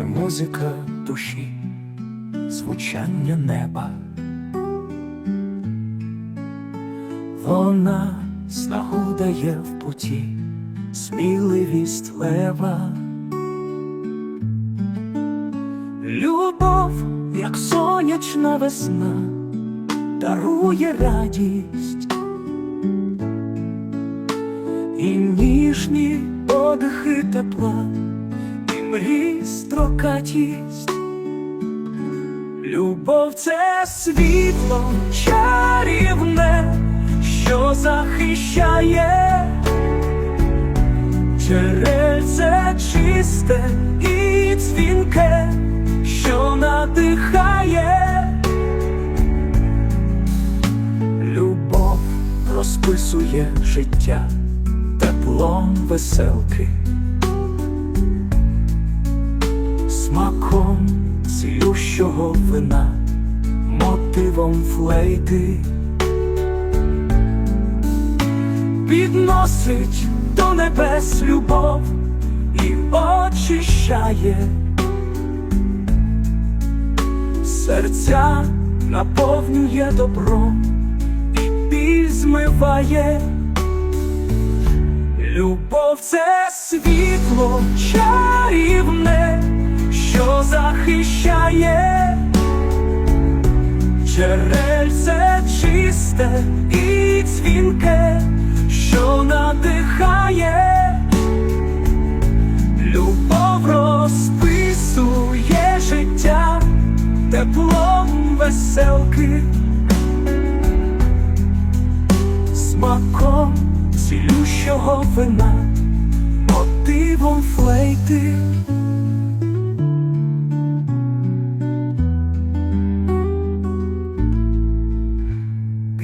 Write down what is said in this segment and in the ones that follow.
це музика душі, звучання неба. Вона снагу дає в путі, сміливість лева. Любов, як сонячна весна, дарує радість і ніжні подихи тепла, і строкатість. Любов це світло чарівне, що захищає, джерельце чисте і дзвінке, що надихає. Любов розписує життя теплом веселки, смаком цілющого вина, мотивом флейти, підносить до небес любов і очищає серця наповнює добром і біль змиває. Любов це світло чисте і дзвінке, що надихає, любов розписує життя теплом веселки, смаком цілющого вина, мотивом флейти.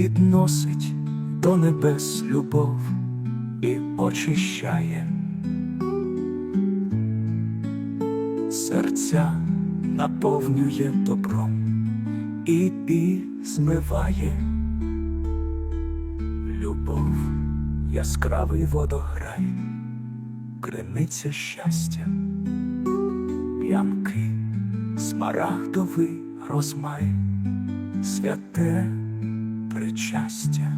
Підносить до небес любов і очищає серця наповнює добром і біль змиває любов, яскравий водограй, криниця щастя, п'янки, смарагдовий розмай, святе причастя.